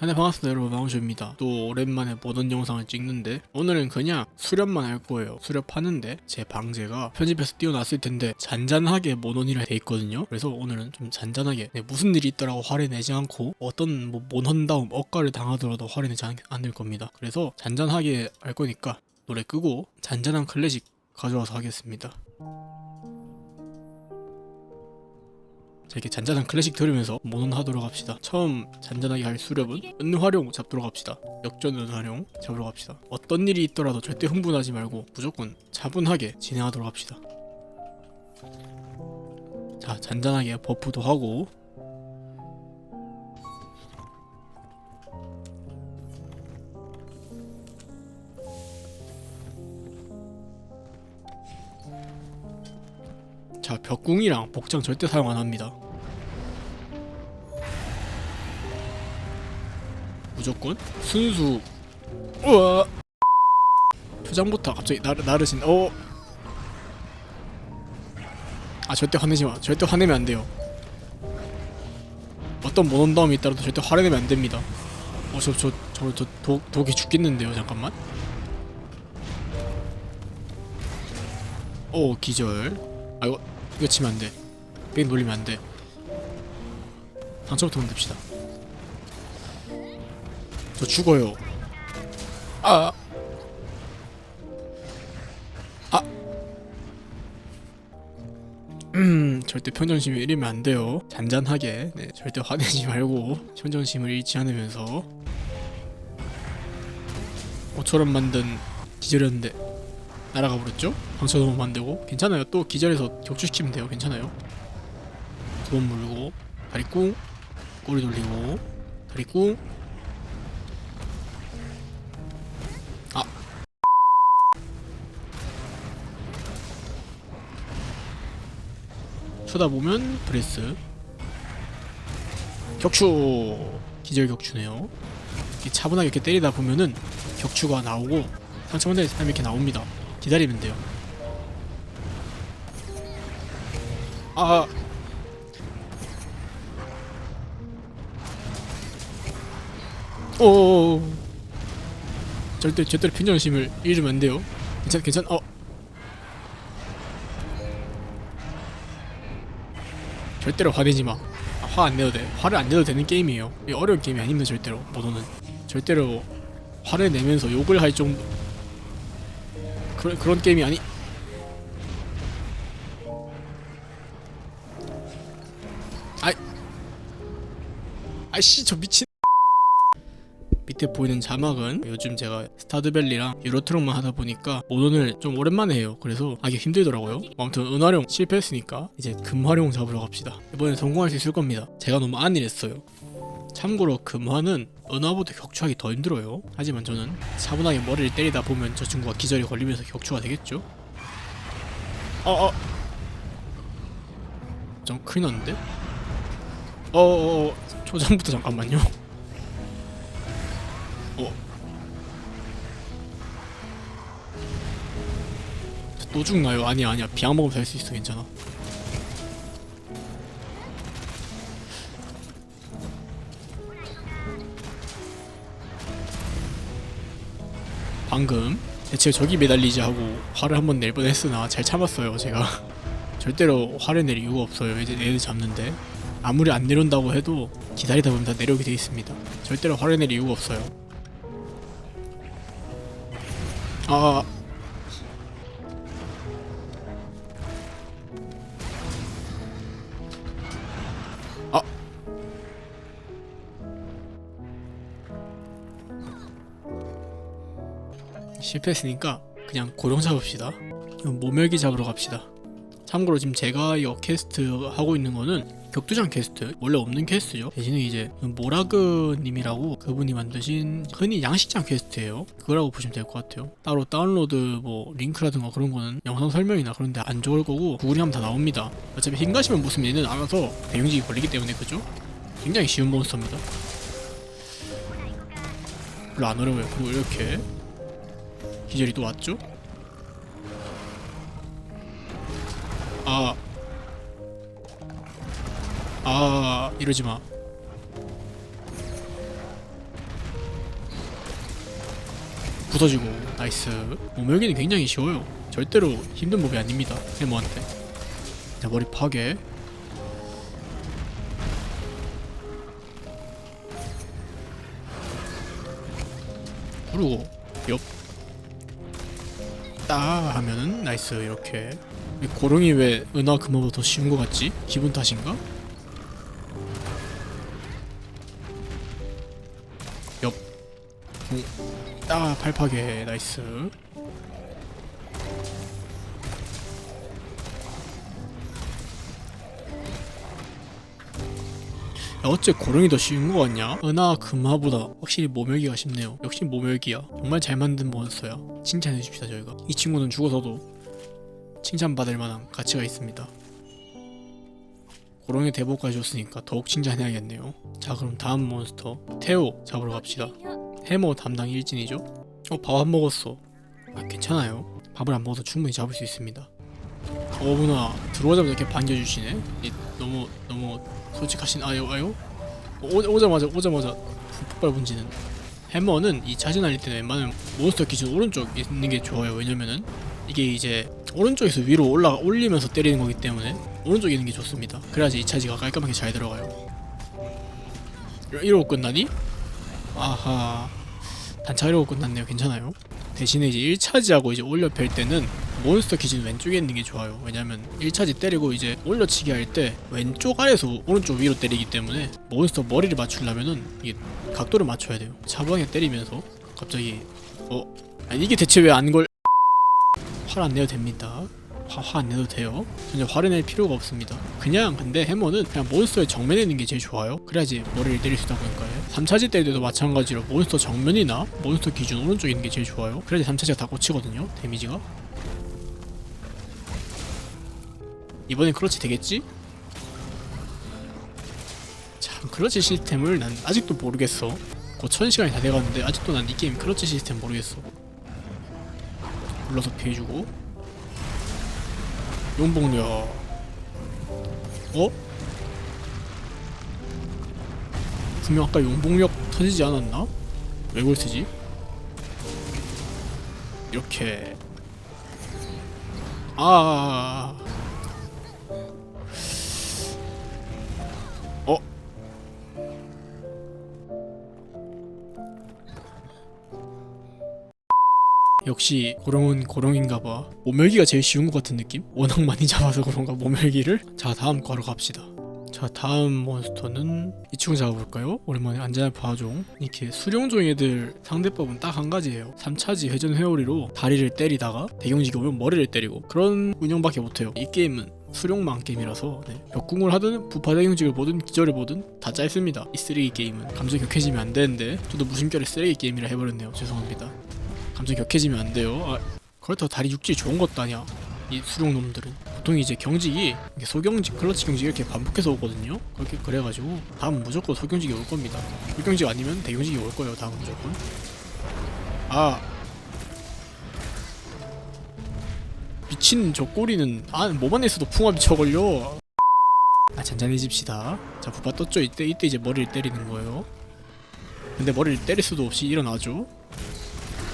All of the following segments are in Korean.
자네 반갑습니다 여러분. 마우쇼입니다. 또 오랜만에 모던 영상을 찍는데 오늘은 그냥 수렵만 할 거예요. 수렵하는데 제 방제가 편집해서 띄워놨을 텐데 잔잔하게 모논이라 돼 있거든요. 그래서 오늘은 좀 잔잔하게 네, 무슨 일이 있더라고 화를 내지 않고 어떤 뭐 모논 다음 억가를 당하더라도 화를 내지 않, 않을 겁니다. 그래서 잔잔하게 할 거니까 노래 끄고 잔잔한 클래식 가져와서 하겠습니다. 자 이렇게 잔잔한 클래식 들으면서 모논하도록 합시다. 처음 잔잔하게 할 수렵은 은화룡 잡도록 합시다. 역전 은화룡 잡으러 갑시다. 어떤 일이 있더라도 절대 흥분하지 말고 무조건 차분하게 진행하도록 합시다. 자 잔잔하게 버프도 하고 자 벽궁이랑 복장 절대 사용 안 합니다. 무조건 순수. 우와! 초장부터 갑자기 나, 나르신 어. 아 절대 화내지 마. 절대 화내면 안 돼요. 어떤 모논다움이 있더라도 절대 화내면 안 됩니다. 어저 저 저 저 독 독이 죽겠는데요 잠깐만. 오 기절. 아 이거 이거 치면 안돼 뺑 놀리면 안돼 상처부터 만듭시다 저 죽어요. 아. 아. 음, 절대 평정심을 잃으면 안 돼요. 잔잔하게, 네, 절대 화내지 말고 평정심을 잃지 않으면서 5초럼 만든 기절이었는데 날아가 버렸죠? 방쳐 너무 만들고 괜찮아요. 또 기절해서 격추시키면 돼요. 괜찮아요. 두 번 물고 다리 꿍 꼬리 돌리고 다리 꿍 쳐다보면 브레스 격추 기절 격추네요 이렇게 차분하게 이렇게 때리다 보면은 격추가 나오고 상처만 사람 이렇게 나옵니다 기다리면 돼요 아오 절대 절대로 평정심을 잃으면 안 돼요 괜찮 괜찮 어 절대로 화내지 마. 화안 내도 돼. 화를 안 내도 되는 게임이에요. 이 어려운 게임이 아닙니다 절대로. 모노는 절대로 화를 내면서 욕을 할 정도 그런 그런 게임이 아니. 아이, 아이씨 저 미친. 밑에 보이는 자막은 요즘 제가 스타드밸리랑 유로트럭만 하다 보니까 모던을 좀 오랜만에 해요. 그래서 하기 힘들더라고요. 아무튼 은화룡 실패했으니까 이제 금화룡 잡으러 갑시다. 이번엔 성공할 수 있을 겁니다. 제가 너무 안일했어요. 참고로 금화는 은화보다 격추하기 더 힘들어요. 하지만 저는 차분하게 머리를 때리다 보면 저 친구가 기절이 걸리면서 격추가 되겠죠? 어 어. 좀 큰일 났는데? 어어어 초장부터 잠깐만요. 어. 또 죽나요? 아니야 아니야 비약 먹으면 살수 있어 괜찮아 방금 대체 저기 매달리지 하고 화를 한번 낼 뻔했으나 잘 참았어요 제가. 절대로 화를 낼 이유가 없어요 이제 애들 잡는데. 아무리 안 내려온다고 해도 기다리다 보면 다 내려오게 돼 있습니다. 절대로 화를 낼 이유가 없어요. 아 아. 실패했으니까 그냥 고령 잡읍시다. 모멸기 잡으러 갑시다. 참고로 지금 제가 이거 캐스트 하고 있는 거는 격투장 캐스트 원래 없는 캐스트죠 대신에 이제 모라그님이라고 그분이 만드신 흔히 양식장 캐스트예요 그거라고 보시면 될 것 같아요 따로 다운로드 뭐 링크라든가 그런 거는 영상 설명이나 그런 데 안 좋을 거고 구글이 하면 다 나옵니다 어차피 흰가시면 무슨 얘는 알아서 대용직이 걸리기 때문에 그죠? 굉장히 쉬운 몬스터입니다 별로 안 어려워요 그리고 이렇게 기절이 또 왔죠? 아. 아, 이러지 마. 부서지고 나이스 모멸기는 굉장히 쉬워요 절대로 힘든 몹이 아닙니다 해머한테 자 머리 파괴 그리고 옆 따 하면은 나이스 이렇게. 이 고룡이 왜 은하 금화보다 더 쉬운 것 같지? 기분 탓인가? 옆 오, 따 팔파괴. 나이스 어째 고룡이 더 쉬운 거 같냐? 은하 금화보다 확실히 모멸기가 쉽네요. 역시 모멸기야. 정말 잘 만든 몬스터야. 칭찬해 줍시다 저희가. 이 친구는 죽어서도 칭찬받을 만한 가치가 있습니다. 고룡의 대복까지 줬으니까 더욱 칭찬해야겠네요. 자 그럼 다음 몬스터. 테오 잡으러 갑시다. 해머 담당 일진이죠? 어 밥 안 먹었어. 아 괜찮아요. 밥을 안 먹어도 충분히 잡을 수 있습니다 어머나 들어오자마자 이렇게 반겨주시네. 이, 너무 너무 솔직하신 아요 아요? 오, 오자마자 오자마자 폭발 분지는. 해머는 이 자진 날릴 때는 웬만하면 몬스터 기준 오른쪽 있는 게 좋아요. 왜냐면은 이게 이제 오른쪽에서 위로 올라 올리면서 때리는 거기 때문에 오른쪽에 있는 게 좋습니다. 그래야지 이 차지가 깔끔하게 잘 들어가요. 이러- 이러고 끝나니? 아하. 단차 이러고 끝났네요. 괜찮아요. 대신에 이제 1차지하고 이제 올려 펼 때는 몬스터 기준 왼쪽에 있는 게 좋아요. 왜냐면 1차지 때리고 이제 올려치기 할 때 왼쪽 아래에서 오른쪽 위로 때리기 때문에 몬스터 머리를 맞추려면은 이게 각도를 맞춰야 돼요. 차방에 때리면서 갑자기 어? 아니 이게 대체 왜 안 걸? 화안 내도 됩니다. 화안 내도 돼요. 전혀 화를 낼 필요가 없습니다. 그냥 근데 해머는 그냥 몬스터의 정면에 있는 게 제일 좋아요. 그래야지 머리를 때릴 수 있다 보니까요 3차지 때릴 때도 마찬가지로 몬스터 정면이나 몬스터 기준 오른쪽에 있는 게 제일 좋아요. 그래야지 3차지가 다 꽂히거든요 데미지가 이번엔 클러치 되겠지? 참 클러치 시스템을 난 아직도 모르겠어 곧 1000시간이 다 돼가는데 아직도 난 이 게임 클러치 시스템 모르겠어 불러서 피해주고 용복력 어? 분명 아까 용복력 터지지 않았나? 왜 쓰지? 이렇게 아 역시 고령은 고령인가 봐. 모멸기가 제일 쉬운 것 같은 느낌? 워낙 많이 잡아서 그런가 모멸기를? 자 다음 거로 갑시다. 자 다음 몬스터는 이 친구 잡아볼까요? 오랜만에 안전한 파종. 이렇게 수룡종 애들 상대법은 딱 한 가지예요. 3차지 회전 회오리로 다리를 때리다가 대경직이 오면 머리를 때리고. 그런 운영밖에 못해요. 이 게임은 수룡망 게임이라서 네. 벽궁을 하든 부파 대경직을 보든 기절을 보든 다 짧습니다. 이 쓰레기 게임은. 감정이 격해지면 안 되는데 저도 무심결에 쓰레기 게임이라 해버렸네요. 죄송합니다 감정이 격해지면 안 돼요 아, 그렇다고 다리 육질 좋은 것도 아니야 이 수룡 놈들은 보통 이제 경직이 소경직, 클러치 경직 이렇게 반복해서 오거든요. 그렇게 그래가지고 다음은 무조건 소경직이 올 겁니다. 소경직 아니면 대경직이 올 거예요. 다음 무조건. 아 미친 저 꼬리는 아 뭐만 했어도 풍화 미쳐 걸려. 아 잔잔해집시다. 자 부파 떴죠. 이때 이때 이제 머리를 때리는 거예요. 근데 머리를 때릴 수도 없이 일어나죠.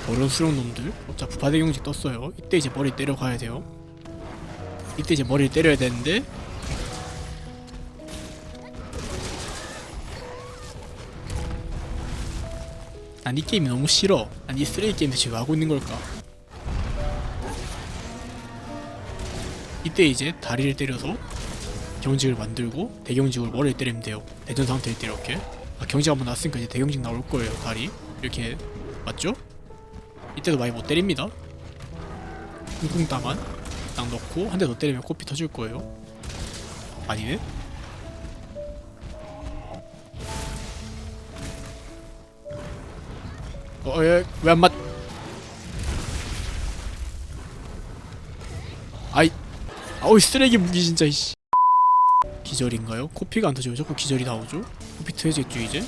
어른 수령 놈들. 자 부파 대 경직 떴어요. 이때 이제 머리 때려 가야 돼요. 이때 이제 머리를 때려야 되는데 난 이 게임이 너무 싫어 난이 쓰레기 게임 대체 왜 하고 있는 걸까 이때 이제 다리를 때려서 경직을 만들고 대경직으로 머리를 때리면 돼요 대전 상태일 때 이렇게 아, 경직 한번 났으니까 이제 대경직 나올 거예요 다리 이렇게 맞죠? 이때도 많이 못 때립니다 쿵쿵 따만 딱 넣고 한 대 더 때리면 코피 터질 거예요. 아니네? 어, 예, 왜 안 맞? 아이, 아우 쓰레기 무기 진짜 이씨. 기절인가요? 코피가 안 터지고 자꾸 기절이 나오죠? 코피 터지겠죠 이제?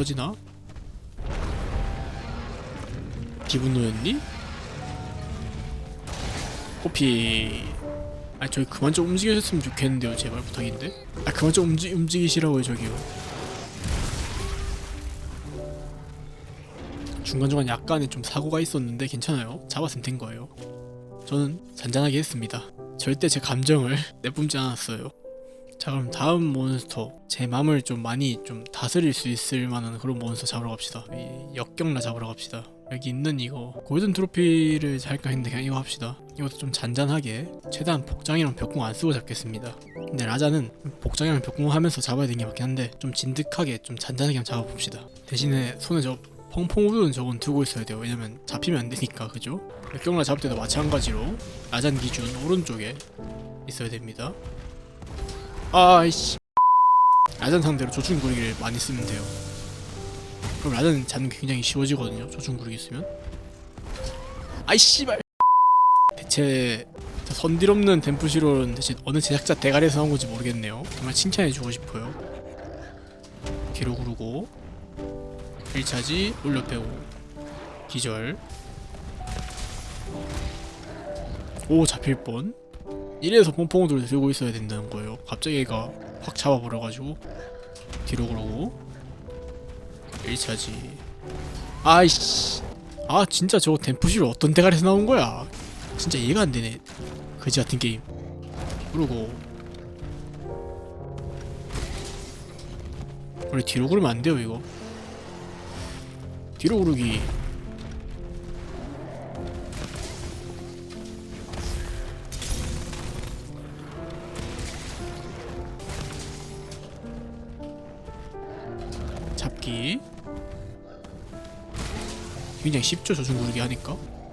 터지나? 기분노였니? 호피. 아 저기 그만 좀 움직이셨으면 좋겠는데요 제발 부탁인데. 아 그만 좀 움직, 움직이시라고요 저기요. 중간중간 약간의 좀 사고가 있었는데 괜찮아요. 잡았으면 된 거예요. 저는 잔잔하게 했습니다. 절대 제 감정을 내뿜지 않았어요. 자 그럼 다음 몬스터 제 맘을 좀 많이 좀 다스릴 수 있을 만한 그런 몬스터 잡으러 갑시다. 이 역경라 잡으러 갑시다. 여기 있는 이거 골든 트로피를 잘까 했는데 그냥 이거 합시다. 이것도 좀 잔잔하게 최대한 복장이랑 벽궁 안 쓰고 잡겠습니다. 근데 라자는 복장이랑 벽궁 하면서 잡아야 되는 게 맞긴 한데 좀 진득하게 좀 잔잔하게 한번 잡아봅시다. 대신에 손에 저 펑펑 우드는 저건 두고 있어야 돼요. 왜냐면 잡히면 안 되니까 그죠? 역경라 잡을 때도 마찬가지로 라잔 기준 오른쪽에 있어야 됩니다 아이씨. 라잔 상대로 조충 구르기를 많이 쓰면 돼요. 그럼 라잔 잡는 게 굉장히 쉬워지거든요 조충 구르기 쓰면. 아이 씨발. 대체 저 선딜 없는 댐프시로는 대체 어느 제작자 대가리에서 나온 건지 모르겠네요. 정말 칭찬해주고 싶어요. 구르고 1차지 올려 빼고 기절. 오 잡힐 뻔 이래서 pom퐁우드를 들고 있어야 된다는 거예요. 갑자기 얘가 확 잡아버려가지고. 뒤로 그러고. 1차지. 아이씨. 아 진짜 저거 댐프시로 어떤 대가리에서 나온 거야? 진짜 이해가 안 되네. 그지 같은 게임. 그러고. 원래 뒤로 구르면 안 돼요 이거. 뒤로 잡기 굉장히 쉽죠 저중 구르기 하니까.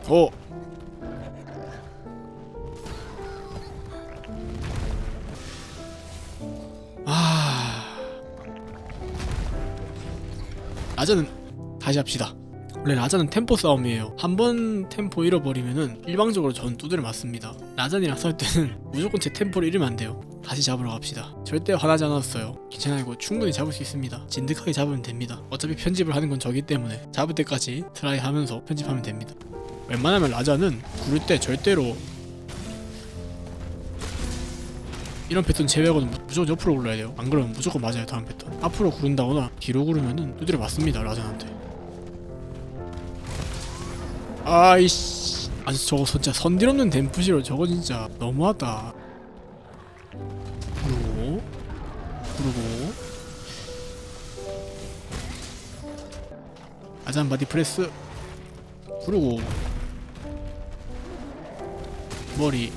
어. 아. 라자는 다시 합시다. 원래 라자는 템포 싸움이에요. 한 번 템포 잃어버리면은 일방적으로 전 두드려 맞습니다. 라잔이랑 싸울 때는 무조건 제 템포를 잃으면 안 돼요 다시 잡으러 갑시다. 절대 화나지 않았어요. 괜찮아요. 이거 충분히 잡을 수 있습니다. 진득하게 잡으면 됩니다. 어차피 편집을 하는 건 저기 때문에 잡을 때까지 트라이 하면서 편집하면 됩니다. 웬만하면 라자는 구를 때 절대로 이런 패턴 제외하고는 무- 무조건 옆으로 굴러야 돼요. 안 그러면 무조건 맞아요 다음 패턴. 앞으로 구른다거나 뒤로 구르면은 두드려 맞습니다 라잔한테. 아이씨. 아니 저거 진짜 선딜 없는 댐프시로 저거 진짜 너무하다 그러고. 아잔 바디 프레스. 그러고. 머리.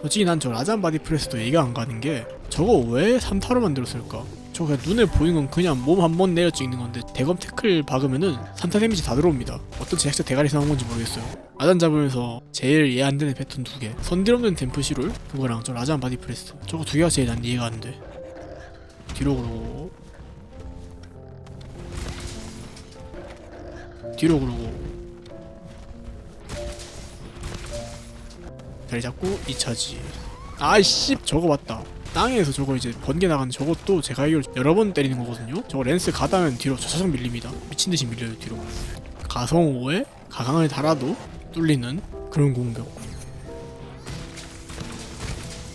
솔직히 난 저 라잔 바디 프레스도 이해가 안 가는 게 저거 왜 3타로 만들었을까? 저거 그냥 눈에 보이는 건 그냥 몸 한 번 내려 찍는 건데 대검 태클 박으면은 3타 데미지 다 들어옵니다. 어떤 제작자 대가리에서 나온 건지 모르겠어요. 라잔 잡으면서 제일 이해 안 되는 패턴 두 개. 선딜 없는 댐프 시롤 그거랑 저 라잔 바디 프레스. 저거 두 개가 제일 난 이해가 안 돼 뒤로. 그러고 뒤로 그러고. 자리 잡고 2차지. 아이씨 저거 맞다. 땅에서 저거 이제 번개 나가는 저것도 제가 알기로 여러 번 때리는 거거든요. 저거 렌스 가다면 뒤로 저차상 밀립니다. 미친듯이 밀려요 뒤로. 가성 5에 가강을 달아도 뚫리는 그런 공격.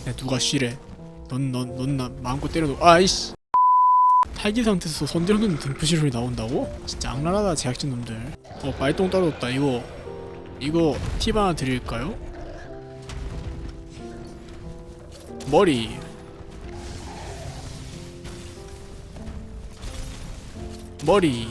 야 누가 쉬래 넌넌넌 나 마음껏 때려도 아이씨. 탈기 상태에서 손들어놓는 등푸시롤이 나온다고? 진짜 악랄하다 제작진 놈들. 어 말똥 떨어졌다 이거. 이거 팁 하나 드릴까요? 머리. 머리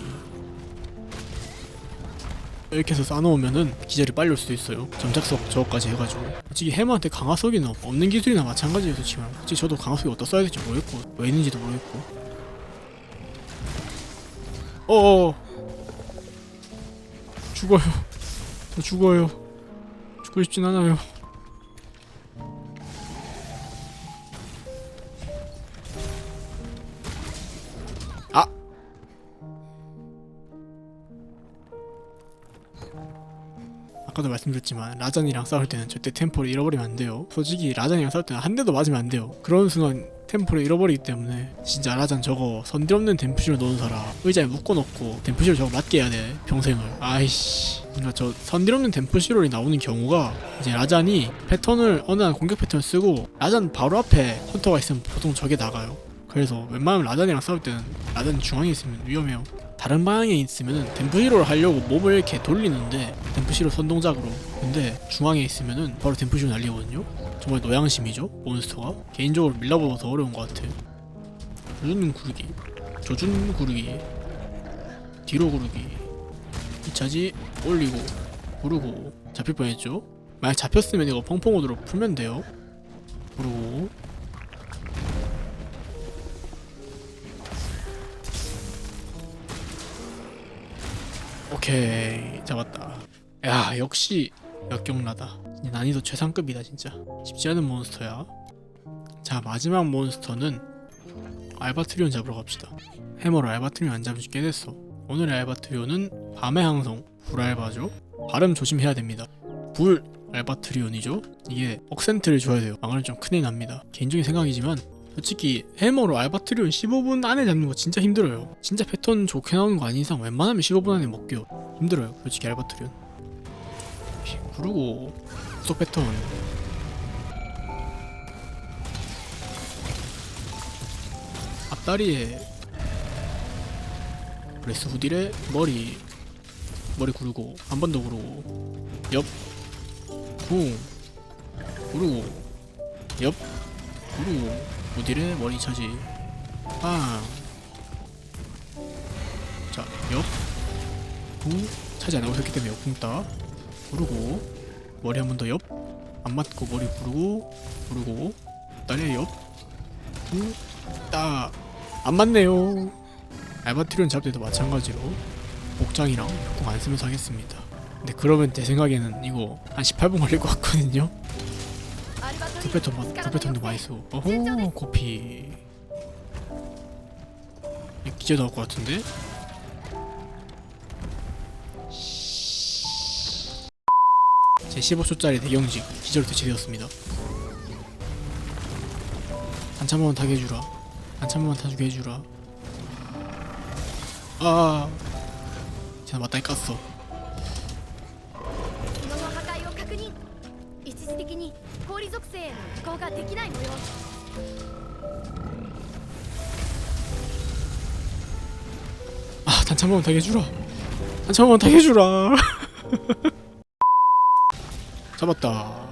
이렇게 해서 쌓아놓으면은 기절이 빨리 올 수도 있어요. 점착석 저거까지 해가지고. 솔직히 해머한테 강화석이나 없는 기술이나 마찬가지예요 솔직히 저도 강화석이 어디다 써야 될지 모르겠고 왜 있는지도 모르겠고. 어어. 죽어요. 저 죽어요. 죽고 싶진 않아요 말씀드렸지만 라잔이랑 싸울 때는 절대 템포를 잃어버리면 안 돼요. 솔직히 라잔이랑 싸울 때는 한 대도 맞으면 안 돼요. 그런 순간 템포를 잃어버리기 때문에 진짜 라잔 저거 선딜 없는 댐프실을 넣은 사람 의자에 묶어놓고 댐프실 저거 맞게 해야 돼 평생을. 아이씨. 그러니까 저 선딜 없는 댐프실이 나오는 경우가 이제 라잔이 패턴을 어느 한 공격 패턴을 쓰고 라잔 바로 앞에 헌터가 있으면 보통 저게 나가요. 그래서 웬만하면 라잔이랑 싸울 때는 라잔 중앙에 있으면 위험해요 다른 방향에 있으면은 댐프시로를 하려고 몹을 이렇게 돌리는데 댐프시로 선동작으로. 근데 중앙에 있으면은 바로 댐프시로 날리거든요. 정말 노양심이죠 몬스터가. 개인적으로 밀라보다 더 어려운 것 같아요. 조준 구르기. 조준 구르기. 뒤로 구르기. 2차지 올리고 구르고. 잡힐 뻔했죠? 만약 잡혔으면 이거 펑펑오드로 풀면 돼요. 구르고 오케이 잡았다. 야 역시 역경라다. 진짜 난이도 최상급이다 진짜. 쉽지 않은 몬스터야. 자 마지막 몬스터는 알바트리온 잡으러 갑시다. 해머로 알바트리온 안 잡은 지 꽤 됐어. 오늘의 알바트리온은 밤의 항성 불알바죠? 발음 조심해야 됩니다. 불 알바트리온이죠? 이게 억센트를 줘야 돼요. 망하면 좀 큰일 납니다. 개인적인 생각이지만 솔직히 해머로 알바트리온 15분 안에 잡는 거 진짜 힘들어요. 진짜 패턴 좋게 나오는 거 아닌 이상 웬만하면 15분 안에 먹겨 힘들어요 솔직히 알바트리온. 그리고 구속 패턴 앞다리에 레스 후딜에 머리 머리 구르고 한 번 더 구르고 옆쿵 구르고 옆 구르고 후딜에 머리 차지. 빵 자, 옆, 궁, 차지 안 하고 있었기 때문에 옆궁 따, 구르고, 머리 한 번 더 옆, 안 맞고 머리 구르고, 구르고, 다리 옆, 궁, 따, 안 맞네요. 알바트리온 잡을 때도 마찬가지로 복장이랑 역궁 안 쓰면서 하겠습니다. 근데 그러면 제 생각에는 이거 한 18분 걸릴 것 같거든요. 마- 투패턴도 많이 쓰고. 어허, 코피. 이거 기재 나올 것 같은데? 제 15초짜리 대경직 기절 대체되었습니다. 한참만 타게 해주라. 한참만 타주게 해주라. 아, 제가 맞다니 깠어. 아, 단참만 타게 해주라. 단참만 타게 해주라. 잡았다.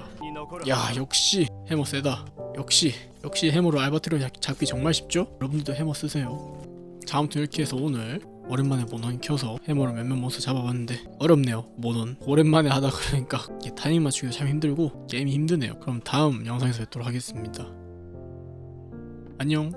야, 역시 해머 세다. 역시 역시 해머로 알바트리온 잡- 잡기 정말 쉽죠? 여러분들도 해머 쓰세요. 자, 아무튼 이렇게 해서 오늘 오랜만에 모넌 켜서 해머로 몇몇 몬스터 잡아봤는데 어렵네요 모넌 오랜만에 하다 그러니까 타이밍 맞추기가 참 힘들고 게임이 힘드네요 그럼 다음 영상에서 뵙도록 하겠습니다 안녕.